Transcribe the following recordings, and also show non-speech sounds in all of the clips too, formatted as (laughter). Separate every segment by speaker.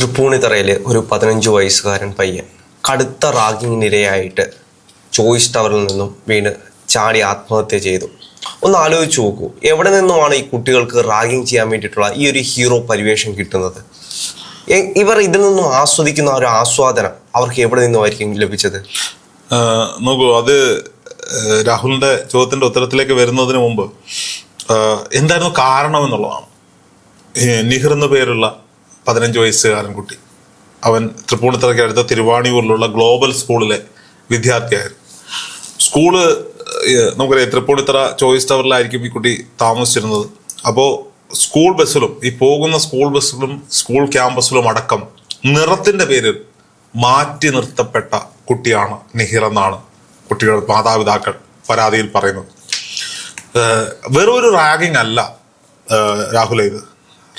Speaker 1: തൃപ്പൂണിത്തറയിൽ ഒരു പതിനഞ്ച് വയസ്സുകാരൻ പയ്യൻ കടുത്ത റാഗിങ്ങിനിരയായിട്ട് ചോയ്സ് ടവറിൽ നിന്നും വീണ് ചാടി ആത്മഹത്യ ചെയ്തു ഒന്ന് ആലോചിച്ച് നോക്കൂ എവിടെ നിന്നുമാണ് ഈ കുട്ടികൾക്ക് റാഗിങ് ചെയ്യാൻ വേണ്ടിയിട്ടുള്ള ഈ ഒരു ഹീറോ പരിവേഷം കിട്ടുന്നത് ഇവർ ഇതിൽ നിന്നും ആസ്വദിക്കുന്ന ഒരു ആസ്വാദനം അവർക്ക് എവിടെ നിന്നുമായിരിക്കും ലഭിച്ചത്
Speaker 2: നോക്കൂ അത് രാഹുലിന്റെ ചോദ്യത്തിന്റെ ഉത്തരത്തിലേക്ക് വരുന്നതിന് മുമ്പ് എന്തായിരുന്നു കാരണം എന്നുള്ളതാണ് നിഹിർ എന്ന പേരുള്ള പതിനഞ്ച് വയസ്സുകാരൻ കുട്ടി അവൻ തൃപ്പൂണിത്തറയ്ക്ക് അടുത്ത തിരുവാണിയൂരിലുള്ള ഗ്ലോബൽ സ്കൂളിലെ വിദ്യാർത്ഥിയായിരുന്നു സ്കൂള് നമുക്കറിയാം തൃപ്പൂണിത്തറ ചോയ്സ് ടവറിലായിരിക്കും ഈ കുട്ടി താമസിച്ചിരുന്നത് അപ്പോൾ സ്കൂൾ ബസ്സിലും ഈ പോകുന്ന സ്കൂൾ ബസ്സിലും സ്കൂൾ ക്യാമ്പസിലും അടക്കം നിറത്തിൻ്റെ പേരിൽ മാറ്റി നിർത്തപ്പെട്ട കുട്ടിയാണ് നിഹിർ എന്നാണ് കുട്ടികളുടെ മാതാപിതാക്കൾ പരാതിയിൽ പറയുന്നത് വെറൊരു റാഗിങ് അല്ല രാഹുലേത്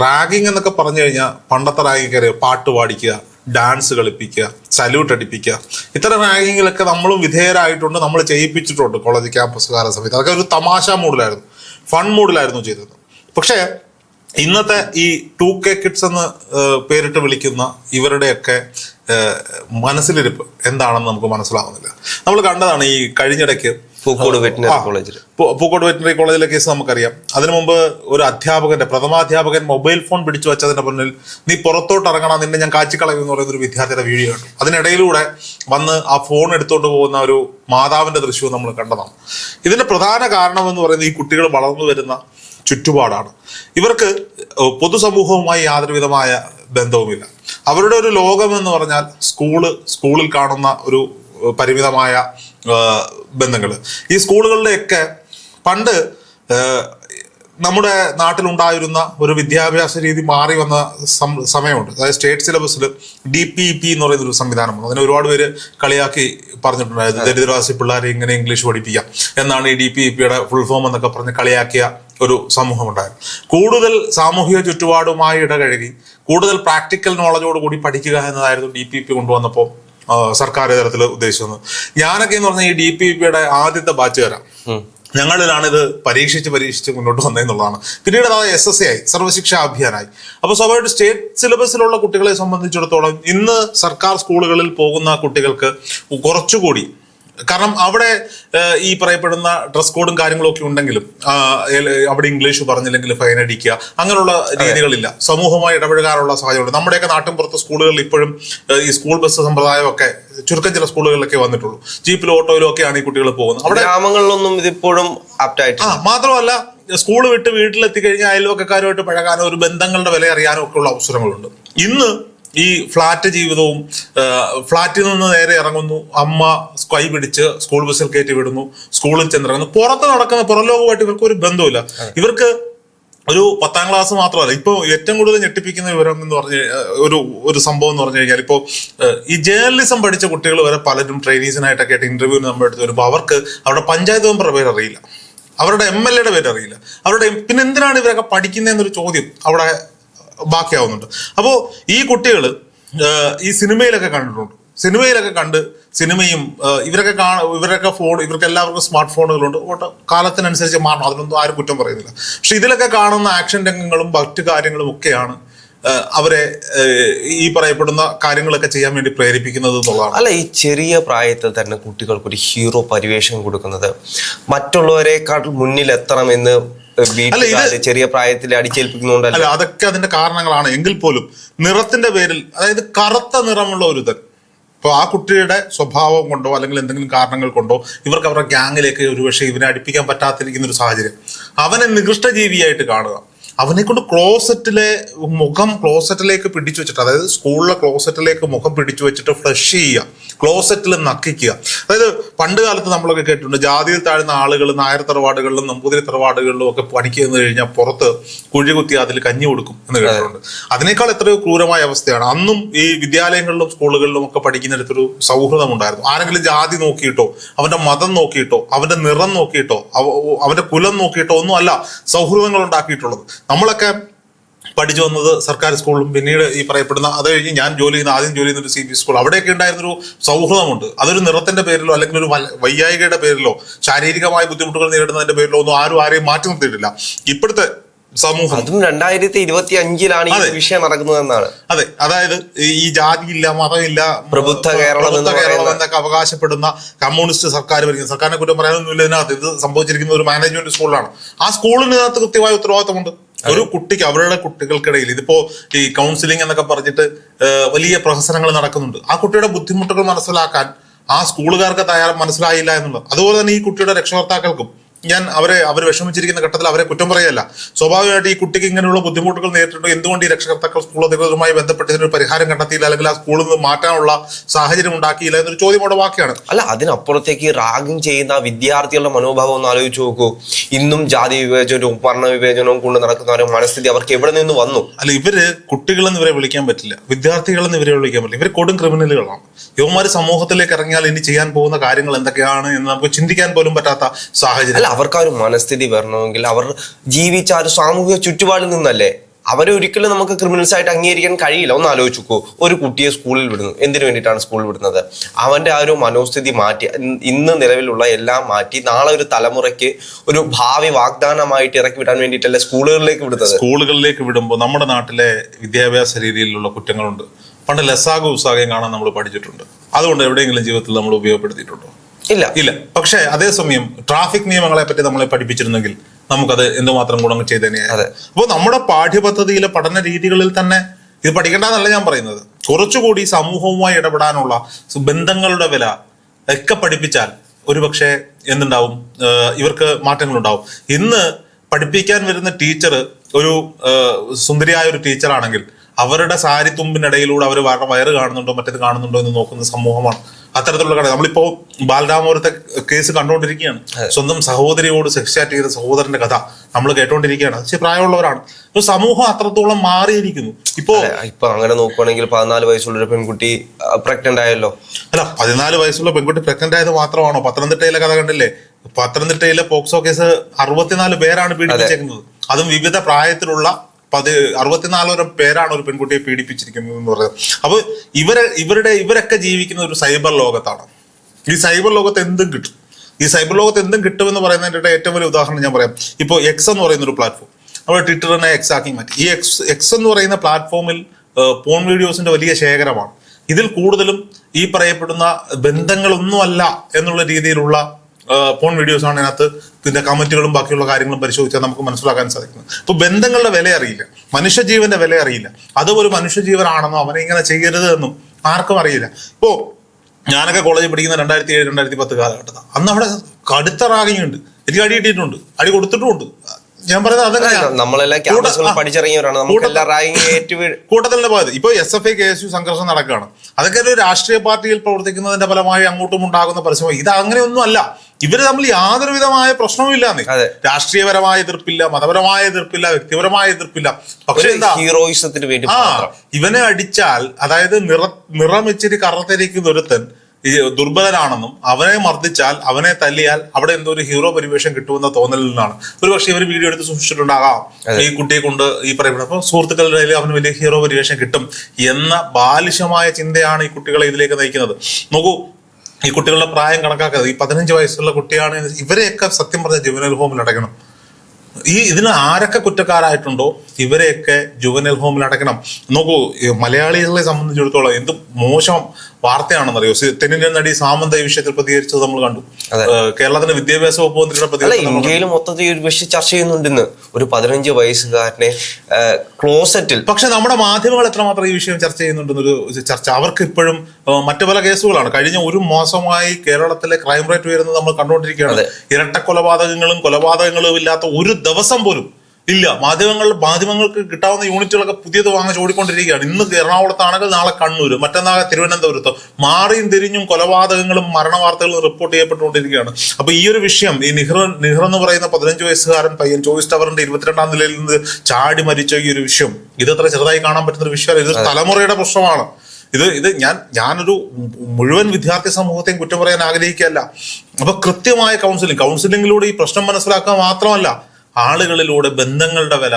Speaker 2: റാഗിങ് എന്നൊക്കെ പറഞ്ഞു കഴിഞ്ഞാൽ പണ്ടത്തെ റാഗിങ് അറിയാം പാട്ട് പാടിക്കുക ഡാൻസ് കളിപ്പിക്കുക സല്യൂട്ട് അടിപ്പിക്കുക ഇത്തരം റാഗിങ്ങിലൊക്കെ നമ്മളും വിധേയരായിട്ടുണ്ട് നമ്മൾ ചെയ്യിപ്പിച്ചിട്ടുണ്ട് കോളേജ് കാല സമയത്ത് അതൊക്കെ ഒരു തമാശ മൂഡിലായിരുന്നു ഫൺ മൂഡിലായിരുന്നു ചെയ്തത് പക്ഷേ ഇന്നത്തെ ഈ ടു കെ കിഡ്സ് എന്ന് പേരിട്ട് വിളിക്കുന്ന ഇവരുടെയൊക്കെ മനസ്സിലിരിപ്പ് എന്താണെന്ന് നമുക്ക് മനസ്സിലാവുന്നില്ല നമ്മൾ കണ്ടതാണ് ഈ കഴിഞ്ഞിടയ്ക്ക്
Speaker 1: പൂക്കോട് വെറ്റിനറി കോളേജിൽ
Speaker 2: പൂക്കോട് വെറ്റിനറി കോളേജിലെ കേസ് നമുക്കറിയാം അതിനു മുമ്പ് ഒരു അധ്യാപകന്റെ പ്രഥമാധ്യാപകൻ മൊബൈൽ ഫോൺ പിടിച്ചു വെച്ചതിന്റെ മുന്നിൽ നീ പുറത്തോട്ട് ഇറങ്ങണം നിന്നെ ഞാൻ കാച്ചിക്കളയും എന്ന് പറയുന്ന ഒരു വിദ്യാർത്ഥിയുടെ വീഡിയോ ഉണ്ട് അതിനിടയിലൂടെ വന്ന് ആ ഫോൺ എടുത്തോണ്ട് പോകുന്ന ഒരു മാതാവിന്റെ ദൃശ്യവും നമ്മൾ കണ്ടതാണ് ഇതിന്റെ പ്രധാന കാരണം എന്ന് പറയുന്നത് ഈ കുട്ടികൾ വളർന്നു വരുന്ന ചുറ്റുപാടാണ് ഇവർക്ക് പൊതുസമൂഹവുമായി യാതൊരുവിധമായ ബന്ധവുമില്ല അവരുടെ ഒരു ലോകം എന്ന് പറഞ്ഞാൽ സ്കൂള് സ്കൂളിൽ കാണുന്ന ഒരു പരിമിതമായ ബന്ധങ്ങൾ ഈ സ്കൂളുകളുടെയൊക്കെ പണ്ട് നമ്മുടെ നാട്ടിലുണ്ടായിരുന്ന ഒരു വിദ്യാഭ്യാസ രീതി മാറി വന്ന സമയമുണ്ട് അതായത് സ്റ്റേറ്റ് സിലബസിൽ ഡി പി പി e എന്ന് പറയുന്ന ഒരു സംവിധാനം വന്നു ഒരുപാട് പേര് കളിയാക്കി പറഞ്ഞിട്ടുണ്ടായിരുന്നു ദരിദ്രവാസി പിള്ളേരെ ഇങ്ങനെ ഇംഗ്ലീഷ് പഠിപ്പിക്കാം എന്നാണ് ഈ ഡി പി പിയുടെ ഫുൾ ഫോം എന്നൊക്കെ പറഞ്ഞ് കളിയാക്കിയ ഒരു സമൂഹമുണ്ടായിരുന്നു കൂടുതൽ സാമൂഹിക ചുറ്റുപാടുമായി ഇടകഴുകി കൂടുതൽ പ്രാക്ടിക്കൽ നോളജോട് കൂടി പഠിക്കുക എന്നതായിരുന്നു ഡി പി പി e കൊണ്ടുവന്നപ്പോൾ സർക്കാർ തലത്തിൽ ഉദ്ദേശിക്കുന്നത് ഞാനൊക്കെ എന്ന് പറഞ്ഞാൽ ഈ ഡി പി പിയുടെ ആദ്യത്തെ ബാച്ച് വരാം ഞങ്ങളിലാണ് ഇത് പരീക്ഷിച്ച് പരീക്ഷിച്ച് മുന്നോട്ട് വന്നതെന്നുള്ളതാണ് പിന്നീട് അത് എസ് എസ് എ ആയി സർവശിക്ഷാ അഭിയാനായി അപ്പോൾ സ്വാഭാവികമായിട്ട് സ്റ്റേറ്റ് സിലബസിലുള്ള കുട്ടികളെ സംബന്ധിച്ചിടത്തോളം ഇന്ന് സർക്കാർ സ്കൂളുകളിൽ പോകുന്ന കുട്ടികൾക്ക് കുറച്ചുകൂടി കാരണം അവിടെ ഈ പറയപ്പെടുന്ന ഡ്രസ് കോഡും കാര്യങ്ങളൊക്കെ ഉണ്ടെങ്കിലും അവിടെ ഇംഗ്ലീഷ് പറഞ്ഞില്ലെങ്കിൽ ഫൈൻ അടിക്കുക അങ്ങനെയുള്ള രീതികളില്ല സമൂഹമായി ഇടപഴകാനുള്ള സാഹചര്യമുണ്ട് നമ്മുടെയൊക്കെ നാട്ടിൻ പുറത്ത് സ്കൂളുകളിൽ ഇപ്പോഴും ഈ സ്കൂൾ ബസ് സമ്പ്രദായമൊക്കെ ചുരുക്കം ചില സ്കൂളുകളിലൊക്കെ വന്നിട്ടുള്ളൂ ജീപ്പിലും ഓട്ടോയിലും ഒക്കെയാണ് ഈ കുട്ടികൾ പോകുന്നത്
Speaker 1: അവിടെ ഗ്രാമങ്ങളിലൊന്നും ഇതിപ്പോഴും ആപ്റ്റായിട്ട്
Speaker 2: മാത്രമല്ല സ്കൂൾ വിട്ട് വീട്ടിലെത്തി കഴിഞ്ഞാൽ അയൽവക്കക്കാരുമായിട്ട് പഴകാനോ ഒരു ബന്ധങ്ങളുടെ വില അറിയാനോ ഒക്കെയുള്ള അവസരങ്ങളുണ്ട് ഇന്ന് ഈ ഫ്ലാറ്റ് ജീവിതവും ഫ്ലാറ്റിൽ നിന്ന് നേരെ ഇറങ്ങുന്നു അമ്മ സ്കൈ പിടിച്ച് സ്കൂൾ ബസ്സിൽ കയറ്റി വിടുന്നു സ്കൂളിൽ ചെന്നിറങ്ങുന്നു പുറത്ത് നടക്കുന്ന പുറലോകമായിട്ട് ഇവർക്ക് ഒരു ബന്ധമില്ല ഇവർക്ക് ഒരു പത്താം ക്ലാസ് മാത്രമല്ല ഇപ്പോൾ ഏറ്റവും കൂടുതൽ ഞെട്ടിപ്പിക്കുന്ന വിവരം എന്ന് പറഞ്ഞ ഒരു ഒരു സംഭവം എന്ന് പറഞ്ഞു കഴിഞ്ഞാൽ ഇപ്പോൾ ഈ ജേർണലിസം പഠിച്ച കുട്ടികൾ വരെ പലരും ട്രെയിനീസിനായിട്ടൊക്കെ ആയിട്ട് ഇന്റർവ്യൂ നമ്മൾ അടുത്ത് വരുമ്പോൾ അവർക്ക് അവരുടെ പഞ്ചായത്ത് മെമ്പറുടെ പേര് അറിയില്ല അവരുടെ എം എൽ എയുടെ പേര് അറിയില്ല അവരുടെ പിന്നെ എന്തിനാണ് ഇവരൊക്കെ പഠിക്കുന്നതെന്നൊരു ചോദ്യം അവിടെ ബാക്കിയാവുന്നുണ്ട് അപ്പോൾ ഈ കുട്ടികൾ ഈ സിനിമയിലൊക്കെ കണ്ടിട്ടുണ്ട് സിനിമയിലൊക്കെ കണ്ട് സിനിമയും ഇവരൊക്കെ കാണ ഇവരൊക്കെ ഫോൺ ഇവർക്ക് എല്ലാവർക്കും സ്മാർട്ട് ഫോണുകളുണ്ട് കാലത്തിനനുസരിച്ച് മാറണം അതിനൊന്നും ആരും കുറ്റം പറയുന്നില്ല പക്ഷെ ഇതിലൊക്കെ കാണുന്ന ആക്ഷൻ രംഗങ്ങളും മറ്റു കാര്യങ്ങളും ഒക്കെയാണ് അവരെ ഈ പറയപ്പെടുന്ന കാര്യങ്ങളൊക്കെ ചെയ്യാൻ വേണ്ടി പ്രേരിപ്പിക്കുന്നത് എന്നുള്ളതാണ്
Speaker 1: അല്ല ഈ ചെറിയ പ്രായത്തിൽ തന്നെ കുട്ടികൾക്ക് ഒരു ഹീറോ പരിവേഷം കൊടുക്കുന്നത് മറ്റുള്ളവരെക്കാൾ മുന്നിലെത്തണമെന്ന് വീട്ടിൽ ചെറിയ പ്രായത്തിൽ അടിച്ചേൽപ്പിക്കുന്നതുകൊണ്ടല്ല
Speaker 2: അല്ല അതൊക്കെ അതിന്റെ കാരണങ്ങളാണ് എങ്കിൽ പോലും നിറത്തിന്റെ പേരിൽ അതായത് കറുത്ത നിറമുള്ള ഒരു ഇതൻ ഇപ്പൊ ആ കുട്ടിയുടെ സ്വഭാവം കൊണ്ടോ അല്ലെങ്കിൽ എന്തെങ്കിലും കാരണങ്ങൾ കൊണ്ടോ ഇവർക്ക് അവരുടെ ഗ്യാങ്ങിലേക്ക് ഒരുപക്ഷെ ഇവനെ അടുപ്പിക്കാൻ പറ്റാതിരിക്കുന്ന ഒരു സാഹചര്യം അവനെ നികൃഷ്ടജീവിയായിട്ട് കാണുക അവനെ കൊണ്ട് ക്ലോസറ്റിലെ മുഖം ക്ലോസറ്റിലേക്ക് പിടിച്ചു വെച്ചിട്ട് അതായത് സ്കൂളിലെ ക്ലോസറ്റിലേക്ക് മുഖം പിടിച്ചു വെച്ചിട്ട് ഫ്ലഷ് ചെയ്യുക ക്ലോസറ്റിൽ നക്കിക്കുക അതായത് പണ്ട് കാലത്ത് നമ്മളൊക്കെ കേട്ടിട്ടുണ്ട് ജാതിയിൽ താഴ്ന്ന ആളുകൾ നായർ തറവാടുകളിലും നമ്പൂതിരി തറവാടുകളിലും ഒക്കെ പണിക്ക് കഴിഞ്ഞാൽ പുറത്ത് കുഴി കുത്തി അതിൽ കഞ്ഞി കൊടുക്കും എന്ന് കേട്ടിട്ടുണ്ട് അതിനേക്കാൾ എത്രയോ ക്രൂരമായ അവസ്ഥയാണ് അന്നും ഈ വിദ്യാലയങ്ങളിലും സ്കൂളുകളിലും ഒക്കെ പഠിക്കുന്നിടത്തൊരു സൗഹൃദം ഉണ്ടായിരുന്നു ആരെങ്കിലും ജാതി നോക്കിയിട്ടോ അവന്റെ മതം നോക്കിയിട്ടോ അവന്റെ നിറം നോക്കിയിട്ടോ അവന്റെ കുലം നോക്കിയിട്ടോ ഒന്നും അല്ല സൗഹൃദങ്ങൾ ഉണ്ടാക്കിയിട്ടുള്ളത് നമ്മളൊക്കെ പഠിച്ചു വന്നത് സർക്കാർ സ്കൂളും പിന്നീട് ഈ പറയപ്പെടുന്ന അത് കഴിഞ്ഞ് ഞാൻ ജോലി ചെയ്യുന്ന ആദ്യം ജോലി ചെയ്യുന്ന ഒരു സി ബി സ്കൂൾ അവിടെയൊക്കെ ഉണ്ടായിരുന്നൊരു സൗഹൃദമുണ്ട് അതൊരു നിറത്തിന്റെ പേരിലോ അല്ലെങ്കിൽ ഒരു വയ്യായികയുടെ പേരിലോ ശാരീരികമായ ബുദ്ധിമുട്ടുകൾ നേരിടുന്നതിന്റെ പേരിലോ ഒന്നും ആരും ആരെയും മാറ്റി നിർത്തിയിട്ടില്ല ഇപ്പോഴത്തെ സമൂഹം
Speaker 1: അതും രണ്ടായിരത്തി ഇരുപത്തി അഞ്ചിലാണ് ഈ വിഷയം നടക്കുന്നതെന്നാണ്
Speaker 2: അതെ അതായത് ഈ ജാതിയില്ല മതമില്ല
Speaker 1: പ്രബുദ്ധ കേരളം കേരളം
Speaker 2: എന്നൊക്കെ അവകാശപ്പെടുന്ന കമ്മ്യൂണിസ്റ്റ് സർക്കാർ ഭരിക്കുന്ന സർക്കാരിനെ കുറ്റം പറയാനൊന്നുമില്ല ഇതിനകത്ത് ഇത് സംഭവിച്ചിരിക്കുന്ന ഒരു മാനേജ്മെന്റ് സ്കൂളാണ് ആ സ്കൂളിനകത്ത് കൃത്യമായ ഉത്തരവാദിത്തമുണ്ട് ഒരു കുട്ടിക്ക് അവരുടെ കുട്ടികൾക്കിടയിൽ ഇതിപ്പോ ഈ കൗൺസിലിംഗ് എന്നൊക്കെ പറഞ്ഞിട്ട് വലിയ പ്രഹസനങ്ങൾ നടക്കുന്നുണ്ട് ആ കുട്ടിയുടെ ബുദ്ധിമുട്ടുകൾ മനസ്സിലാക്കാൻ ആ സ്കൂളുകാർക്ക് തയ്യാറ മനസ്സിലായില്ല എന്നുള്ളത് അതുപോലെ തന്നെ ഈ കുട്ടിയുടെ രക്ഷകർത്താക്കൾക്കും ഞാൻ അവരെ അവർ വിഷമിച്ചിരിക്കുന്ന ഘട്ടത്തിൽ അവരെ കുറ്റം പറയല്ല സ്വാഭാവികമായിട്ട് ഈ കുട്ടിക്ക് ഇങ്ങനെയുള്ള ബുദ്ധിമുട്ടുകൾ നേരിട്ടുണ്ട് എന്തുകൊണ്ട് ഈ രക്ഷകർത്താക്കൾ സ്കൂൾ അധികൃതരുമായി ബന്ധപ്പെട്ട് ഇതിനൊരു പരിഹാരം കണ്ടെത്തിയില്ല അല്ലെങ്കിൽ ആ സ്കൂളിൽ നിന്ന് മാറ്റാനുള്ള സാഹചര്യം ഉണ്ടാക്കിയില്ല എന്നൊരു ചോദ്യം അവിടെ വാക്കിയാണ്
Speaker 1: അല്ല അതിനപ്പുറത്തേക്ക് റാഗിങ് ചെയ്യുന്ന വിദ്യാർത്ഥികളുടെ മനോഭാവം ഒന്ന് ആലോചിച്ച് നോക്കൂ ഇന്നും ജാതി വിവേചനവും വർണ്ണ വിവേചനവും കൊണ്ട് നടക്കുന്ന ഒരു മനസ്ഥിതി അവർക്ക് എവിടെ നിന്ന് വന്നു
Speaker 2: അല്ല ഇവര് കുട്ടികളെന്ന് ഇവരെ വിളിക്കാൻ പറ്റില്ല വിദ്യാർത്ഥികളെന്ന് ഇവരെ വിളിക്കാൻ പറ്റില്ല ഇവർ കൊടും ക്രിമിനലുകളാണ് യുവമാര് സമൂഹത്തിലേക്ക് ഇറങ്ങിയാൽ ഇനി ചെയ്യാൻ പോകുന്ന കാര്യങ്ങൾ എന്തൊക്കെയാണ് എന്ന് നമുക്ക് ചിന്തിക്കാൻ പോലും പറ്റാത്ത സാഹചര്യം
Speaker 1: അവർക്ക് ആ ഒരു മനസ്ഥിതി വരണമെങ്കിൽ അവർ ജീവിച്ച ആ ഒരു സാമൂഹിക ചുറ്റുപാടിൽ നിന്നല്ലേ അവരെ ഒരിക്കലും നമുക്ക് ക്രിമിനൽസ് ആയിട്ട് അംഗീകരിക്കാൻ കഴിയില്ല ഒന്ന് ആലോചിച്ചു ഒരു കുട്ടിയെ സ്കൂളിൽ വിടുന്നു എന്തിനു വേണ്ടിയിട്ടാണ് സ്കൂളിൽ വിടുന്നത് അവൻ്റെ ആ ഒരു മനോസ്ഥിതി മാറ്റി ഇന്ന് നിലവിലുള്ള എല്ലാം മാറ്റി നാളെ ഒരു തലമുറയ്ക്ക് ഒരു ഭാവി വാഗ്ദാനമായിട്ട് ഇറക്കി വിടാൻ വേണ്ടിയിട്ടല്ലേ സ്കൂളുകളിലേക്ക് വിടുന്നത്
Speaker 2: സ്കൂളുകളിലേക്ക് വിടുമ്പോൾ നമ്മുടെ നാട്ടിലെ വിദ്യാഭ്യാസ രീതിയിലുള്ള കുറ്റങ്ങളുണ്ട് പണ്ട് ലസാഗ ഉസാഗയും കാണാൻ നമ്മൾ പഠിച്ചിട്ടുണ്ട് അതുകൊണ്ട് എവിടെയെങ്കിലും ജീവിതത്തിൽ നമ്മൾ ഉപയോഗപ്പെടുത്തിയിട്ടുണ്ടോ ഇല്ല ഇല്ല പക്ഷേ അതേസമയം ട്രാഫിക് നിയമങ്ങളെ പറ്റി നമ്മളെ പഠിപ്പിച്ചിരുന്നെങ്കിൽ നമുക്കത് എന്തുമാത്രം ഗുണം ചെയ്തതിനെ അതെ അപ്പോൾ നമ്മുടെ പാഠ്യപദ്ധതിയിലെ പഠന രീതികളിൽ തന്നെ ഇത് പഠിക്കേണ്ടതല്ല ഞാൻ പറയുന്നത് കുറച്ചുകൂടി സമൂഹവുമായി ഇടപെടാനുള്ള ബന്ധങ്ങളുടെ വില ഒക്കെ പഠിപ്പിച്ചാൽ ഒരുപക്ഷെ എന്തുണ്ടാവും ഇവർക്ക് മാറ്റങ്ങളുണ്ടാവും ഇന്ന് പഠിപ്പിക്കാൻ വരുന്ന ടീച്ചർ ഒരു സുന്ദരിയായ ഒരു ടീച്ചറാണെങ്കിൽ അവരുടെ സാരി തുമ്പിനിടയിലൂടെ അവർ വയറ് കാണുന്നുണ്ടോ മറ്റേത് കാണുന്നുണ്ടോ എന്ന് നോക്കുന്ന സമൂഹമാണ് അത്തരത്തിലുള്ള കട നമ്മളിപ്പോ ബാലരാമപുരത്തെ കേസ് കണ്ടുകൊണ്ടിരിക്കുകയാണ് സ്വന്തം സഹോദരിയോട് സെക്സാറ്റ് ചെയ്ത സഹോദരന്റെ കഥ നമ്മൾ കേട്ടോണ്ടിരിക്കുകയാണ് പക്ഷെ പ്രായമുള്ളവരാണ് ഇപ്പൊ സമൂഹം അത്രത്തോളം മാറിയിരിക്കുന്നു
Speaker 1: ഇപ്പോ ഇപ്പൊ അങ്ങനെ നോക്കുകയാണെങ്കിൽ പതിനാല് വയസ്സുള്ള ഒരു പെൺകുട്ടി പ്രഗ്നന്റ് ആയല്ലോ
Speaker 2: അല്ല പതിനാല് വയസ്സുള്ള പെൺകുട്ടി പ്രഗ്നന്റ് ആയത് മാത്രമാണോ പത്തനംതിട്ടയിലെ കഥ കണ്ടില്ലേ പത്തനംതിട്ടയിലെ പോക്സോ കേസ് അറുപത്തിനാല് പേരാണ് പീഡിപ്പിച്ചേക്കുന്നത് അതും വിവിധ പ്രായത്തിലുള്ള പതി അറുപത്തിനാലോരം പേരാണ് ഒരു പെൺകുട്ടിയെ പീഡിപ്പിച്ചിരിക്കുന്നത് എന്ന് പറയുന്നത് അപ്പോൾ ഇവരെ ഇവരുടെ ഇവരൊക്കെ ജീവിക്കുന്ന ഒരു സൈബർ ലോകത്താണ് ഈ സൈബർ ലോകത്ത് എന്തും കിട്ടും ഈ സൈബർ ലോകത്ത് എന്തും കിട്ടുമെന്ന് പറയുന്നതിൻ്റെ ഏറ്റവും വലിയ ഉദാഹരണം ഞാൻ പറയാം ഇപ്പോൾ എക്സ് എന്ന് പറയുന്ന ഒരു പ്ലാറ്റ്ഫോം അവിടെ ട്വിറ്ററിനെ എക്സ് ആക്കി മാറ്റി ഈ എക്സ് എക്സ് എന്ന് പറയുന്ന പ്ലാറ്റ്ഫോമിൽ പോൺ വീഡിയോസിന്റെ വലിയ ശേഖരമാണ് ഇതിൽ കൂടുതലും ഈ പറയപ്പെടുന്ന ബന്ധങ്ങളൊന്നുമല്ല എന്നുള്ള രീതിയിലുള്ള പോൺ വീഡിയോസ് ആണ് അതിനകത്ത് ഇതിന്റെ കമന്റുകളും ബാക്കിയുള്ള കാര്യങ്ങളും പരിശോധിച്ചാൽ നമുക്ക് മനസ്സിലാക്കാൻ സാധിക്കുന്നത് ഇപ്പൊ ബന്ധങ്ങളുടെ വില അറിയില്ല മനുഷ്യജീവന്റെ വില അറിയില്ല അത് ഒരു മനുഷ്യജീവനാണെന്നോ അവനെ ഇങ്ങനെ ചെയ്യരുത് എന്നും ആർക്കും അറിയില്ല ഇപ്പോ ഞാനൊക്കെ കോളേജിൽ പഠിക്കുന്ന രണ്ടായിരത്തി ഏഴ് രണ്ടായിരത്തി പത്ത് കാലഘട്ടത്താണ് അന്ന് അവിടെ കടുത്ത റാഗിങ് ഉണ്ട് എനിക്ക് അടി കിട്ടിയിട്ടുണ്ട് അടി കൊടുത്തിട്ടുമുണ്ട്
Speaker 1: ഞാൻ പറയുന്നത് നമ്മളെല്ലാം ക്യാമ്പസുകളിൽ പഠിച്ചിറങ്ങിയവരാണ്
Speaker 2: കൂട്ടത്തിന്റെ (laughs) ഭാഗത്ത് ഇപ്പൊ S F I K S U സംഘർഷം നടക്കുകയാണ് അതൊക്കെ ഒരു രാഷ്ട്രീയ പാർട്ടിയിൽ പ്രവർത്തിക്കുന്നതിന്റെ ഫലമായി അങ്ങോട്ടും ഉണ്ടാകുന്ന പരിശ്രമം ഇത് അങ്ങനെയൊന്നും അല്ല ഇവര് തമ്മിൽ യാതൊരു വിധമായ പ്രശ്നവും ഇല്ല രാഷ്ട്രീയപരമായ എതിർപ്പില്ല മതപരമായ എതിർപ്പില്ല വ്യക്തിപരമായ എതിർപ്പില്ല
Speaker 1: പക്ഷെ എന്താ ഹീറോയിസത്തിന് വേണ്ടി ആ
Speaker 2: ഇവനെ അടിച്ചാൽ അതായത് നിറ നിറമിച്ചിരി കറത്തിരിക്കുന്ന ഒരുത്തൻ ഈ ദുർബലനാണെന്നും അവനെ മർദ്ദിച്ചാൽ അവനെ തല്ലിയാൽ അവിടെ എന്തോ ഒരു ഹീറോ പരിവേഷം കിട്ടുമെന്ന തോന്നലിൽ നിന്നാണ് ഒരു പക്ഷേ ഇവർ വീഡിയോ എടുത്ത് സൂക്ഷിച്ചിട്ടുണ്ടാകാം ഈ കുട്ടിയെ കൊണ്ട് ഈ പറയുന്നത് അപ്പൊ സുഹൃത്തുക്കളുടെ ഇടയിൽ അവന് വലിയ ഹീറോ പരിവേഷം കിട്ടും എന്ന ബാലിശമായ ചിന്തയാണ് ഈ കുട്ടികളെ ഇതിലേക്ക് നയിക്കുന്നത് നോക്കൂ ഈ കുട്ടികളുടെ പ്രായം കണക്കാക്കരുത് ഈ പതിനഞ്ച് വയസ്സുള്ള കുട്ടിയാണ് ഇവരെയൊക്കെ സത്യം പറഞ്ഞ ജുവനൽ ഹോമിൽ അടയ്ക്കണം ഈ ഇതിന് ആരൊക്കെ കുറ്റക്കാരായിട്ടുണ്ടോ ഇവരെയൊക്കെ ജുവനൽ ഹോമിൽ അടയ്ക്കണം നോക്കൂ മലയാളികളെ സംബന്ധിച്ചിടത്തോളം എന്ത് മോശം വാർത്തയാണെന്നറിയോ തെന്നിന്ത്യൻ നടി സാമന്ത ഈ വിഷയത്തിൽ പ്രതികരിച്ചത് നമ്മൾ കണ്ടു കേരളത്തിന്റെ വിദ്യാഭ്യാസ വകുപ്പ് മന്ത്രിയുടെ
Speaker 1: ഇന്ത്യയിൽ മൊത്തത്തിൽ ഒരു പക്ഷേ ചർച്ച ചെയ്യുന്നുണ്ടെന്ന് ഒരു പതിനഞ്ച് വയസ്സുകാരനെ ക്ലോസറ്റിൽ
Speaker 2: പക്ഷെ നമ്മുടെ മാധ്യമങ്ങൾ എത്രമാത്രം ഈ വിഷയം ചർച്ച ചെയ്യുന്നുണ്ടെന്നൊരു ചർച്ച അവർക്ക് ഇപ്പോഴും മറ്റു പല കേസുകളാണ് കഴിഞ്ഞ ഒരു മാസമായി കേരളത്തിലെ ക്രൈം റേറ്റ് ഉയരുന്നത് നമ്മൾ കണ്ടുകൊണ്ടിരിക്കുകയാണ് ഇരട്ട കൊലപാതകങ്ങളും കൊലപാതകങ്ങളും ഇല്ലാത്ത ഒരു ദിവസം പോലും ഇല്ല മാധ്യമങ്ങൾ മാധ്യമങ്ങൾക്ക് കിട്ടാവുന്ന യൂണിറ്റുകളൊക്കെ പുതിയത് വാങ്ങിച്ച് ഓടിക്കൊണ്ടിരിക്കുകയാണ് ഇന്ന് എറണാകുളത്താണെങ്കിൽ നാളെ കണ്ണൂർ മറ്റന്നാളെ തിരുവനന്തപുരത്തോ മാറിയും തിരിഞ്ഞും കൊലപാതകങ്ങളും മരണവാർത്തകളും റിപ്പോർട്ട് ചെയ്യപ്പെട്ടുകൊണ്ടിരിക്കുകയാണ് അപ്പൊ ഈ ഒരു വിഷയം ഈ നെഹ്റു നെഹ്റു എന്ന് പറയുന്ന പതിനഞ്ച് വയസ്സുകാരൻ പയ്യൻ ചോയ്സ് ടവറിന്റെ ഇരുപത്തിരണ്ടാം നിലയിൽ നിന്ന് ചാടി മരിച്ച ഈ ഒരു വിഷയം ഇത് അത്ര ചെറുതായി കാണാൻ പറ്റുന്ന ഒരു വിഷയമല്ല ഇത് തലമുറയുടെ പ്രശ്നമാണ് ഇത് ഇത് ഞാൻ ഞാനൊരു മുഴുവൻ വിദ്യാർത്ഥി സമൂഹത്തെയും കുറ്റം പറയാൻ ആഗ്രഹിക്കുകയല്ല അപ്പൊ കൃത്യമായ കൗൺസിലിംഗ് കൗൺസിലിംഗിലൂടെ ഈ പ്രശ്നം മനസ്സിലാക്കുക മാത്രമല്ല ആളുകളിലൂടെ ബന്ധങ്ങളുടെ വില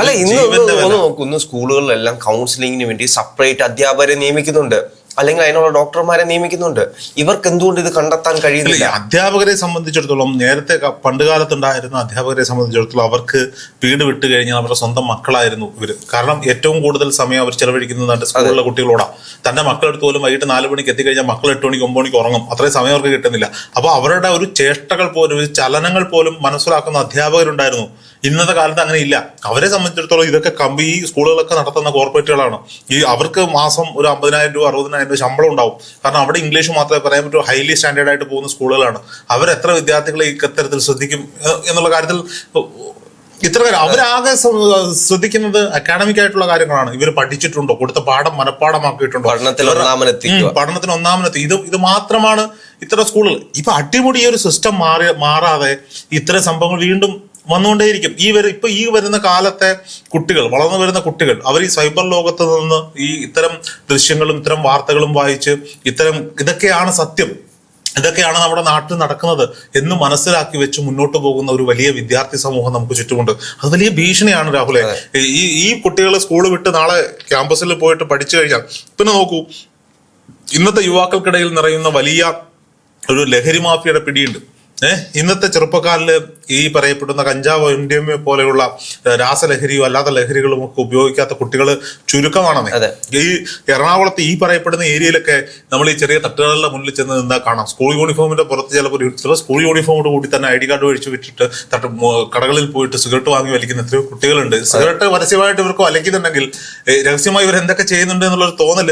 Speaker 1: അല്ല ഇന്ന് നോക്കുന്നു സ്കൂളുകളിലെല്ലാം കൗൺസിലിങ്ങിന് വേണ്ടി സെപ്പറേറ്റ് അധ്യാപകരെ നിയമിക്കുന്നുണ്ട് അല്ലെങ്കിൽ അതിനുള്ള ഡോക്ടർമാരെ നിയമിക്കുന്നുണ്ട് ഇവർക്ക് എന്തുകൊണ്ട് ഇത് കണ്ടെത്താൻ കഴിയുന്നില്ല
Speaker 2: അധ്യാപകരെ സംബന്ധിച്ചിടത്തോളം നേരത്തെ പണ്ട് കാലത്തുണ്ടായിരുന്ന അധ്യാപകരെ സംബന്ധിച്ചിടത്തോളം അവർക്ക് വീട് വിട്ട് കഴിഞ്ഞാൽ അവരുടെ സ്വന്തം മക്കളായിരുന്നു ഇവർ കാരണം ഏറ്റവും കൂടുതൽ സമയം അവർ ചെലവഴിക്കുന്നത് തന്റെ സ്കൂളിലെ കുട്ടികളോടാണ് തന്റെ മക്കളെടുത്ത് പോലും വൈകിട്ട് നാല് മണിക്ക് എത്തിക്കഴിഞ്ഞാൽ മക്കൾ എട്ട് മണിക്ക് ഒമ്പത് മണിക്ക് ഉറങ്ങും അത്രയും സമയം അവർക്ക് കിട്ടുന്നില്ല അപ്പോൾ അവരുടെ ഒരു ചേഷ്ടകൾ പോലും ഒരു ചലനങ്ങൾ പോലും മനസ്സിലാക്കുന്ന അധ്യാപകരുണ്ടായിരുന്നു ഇന്നത്തെ കാലത്ത് അങ്ങനെ ഇല്ല അവരെ സംബന്ധിച്ചിടത്തോളം ഇതൊക്കെ കമ്പി ഈ സ്കൂളുകളൊക്കെ നടത്തുന്ന കോർപ്പറേറ്റുകളാണ് ഈ അവർക്ക് മാസം ഒരു അമ്പതിനായിരം രൂപ അറുപതിനായിരം രൂപ ശമ്പളം ഉണ്ടാവും കാരണം അവിടെ ഇംഗ്ലീഷ് മാത്രമേ പറയാൻ പറ്റൂ ഹൈലി സ്റ്റാൻഡേർഡ് ആയിട്ട് പോകുന്ന സ്കൂളുകളാണ് അവർ എത്ര വിദ്യാർത്ഥികളെ ഇത്തരത്തിൽ ശ്രദ്ധിക്കും എന്നുള്ള കാര്യത്തിൽ ഇത്ര കാര്യം അവരാകെ ശ്രദ്ധിക്കുന്നത് അക്കാഡമിക് ആയിട്ടുള്ള കാര്യങ്ങളാണ് ഇവർ പഠിച്ചിട്ടുണ്ടോ കൊടുത്ത പാഠം മനഃപ്പാടമാക്കിയിട്ടുണ്ടോ പഠനത്തിന് ഒന്നാമനെത്തി ഇത് ഇത് മാത്രമാണ് ഇത്ര സ്കൂളുകൾ ഇപ്പൊ അടിമുടി ഈ ഒരു സിസ്റ്റം മാറി മാറാതെ ഇത്തരം സംഭവങ്ങൾ വീണ്ടും വന്നുകൊണ്ടേയിരിക്കും ഈ വരും ഇപ്പൊ ഈ വരുന്ന കാലത്തെ കുട്ടികൾ വളർന്നു വരുന്ന കുട്ടികൾ അവർ ഈ സൈബർ ലോകത്ത് നിന്ന് ഈ ഇത്തരം ദൃശ്യങ്ങളും ഇത്തരം വാർത്തകളും വായിച്ച് ഇത്തരം ഇതൊക്കെയാണ് സത്യം ഇതൊക്കെയാണ് നമ്മുടെ നാട്ടിൽ നടക്കുന്നത് എന്ന് മനസ്സിലാക്കി വെച്ച് മുന്നോട്ട് പോകുന്ന ഒരു വലിയ വിദ്യാർത്ഥി സമൂഹം നമുക്ക് ചുറ്റുമുണ്ട് അത് വലിയ ഭീഷണിയാണ് രാഹുലെ ഈ ഈ കുട്ടികൾ സ്കൂൾ വിട്ട് നാളെ ക്യാമ്പസിൽ പോയിട്ട് പഠിച്ചു കഴിഞ്ഞാൽ പിന്നെ നോക്കൂ ഇന്നത്തെ യുവാക്കൾക്കിടയിൽ നിറയുന്ന വലിയ ഒരു ലഹരി മാഫിയയുടെ പിടിയുണ്ട് ഏഹ് ഇന്നത്തെ ചെറുപ്പക്കാരിൽ ഈ പറയപ്പെടുന്ന കഞ്ചാവ് എം ഡി എം എ പോലെയുള്ള രാസലഹരിയോ അല്ലാത്ത ലഹരികളും ഒക്കെ ഉപയോഗിക്കാത്ത കുട്ടികൾ ചുരുക്കമാണെന്ന് ഈ എറണാകുളത്ത് ഈ പറയപ്പെടുന്ന ഏരിയയിലൊക്കെ നമ്മൾ ഈ ചെറിയ തട്ടുകളുടെ മുന്നിൽ ചെന്ന് നിന്നാൽ കാണാം സ്കൂൾ യൂണിഫോമിന്റെ പുറത്ത് ചിലപ്പോൾ ചില സ്കൂൾ യൂണിഫോമോട് കൂടി തന്നെ ഐ ഡി കാർഡ് ഒഴിച്ചു വിട്ടിട്ട് തട്ട് കടകളിൽ പോയിട്ട് സിഗരറ്റ് വാങ്ങി വലിക്കുന്ന എത്രയോ കുട്ടികളുണ്ട് സിഗരറ്റ് പരസ്യമായിട്ട് ഇവർക്ക് വലിക്കുന്നുണ്ടെങ്കിൽ രഹസ്യമായി ഇവർ എന്തൊക്കെ ചെയ്യുന്നുണ്ട് എന്നുള്ളൊരു തോന്നൽ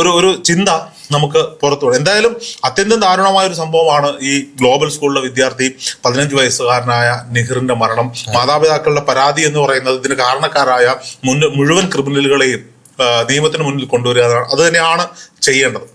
Speaker 2: ഒരു ഒരു ചിന്ത നമുക്ക് പുറത്തുവിടും എന്തായാലും അത്യന്തം ദാരുണമായ ഒരു സംഭവമാണ് ഈ ഗ്ലോബൽ സ്കൂളിലെ വിദ്യാർത്ഥി പതിനഞ്ച് വയസ്സുകാരനായ നെഹ്റിന്റെ മരണം മാതാപിതാക്കളുടെ പരാതി എന്ന് പറയുന്നത് ഇതിന് കാരണക്കാരായ മുൻ മുഴുവൻ ക്രിമിനലുകളെയും നിയമത്തിന് മുന്നിൽ കൊണ്ടുവരിക അത് തന്നെയാണ് ചെയ്യേണ്ടത്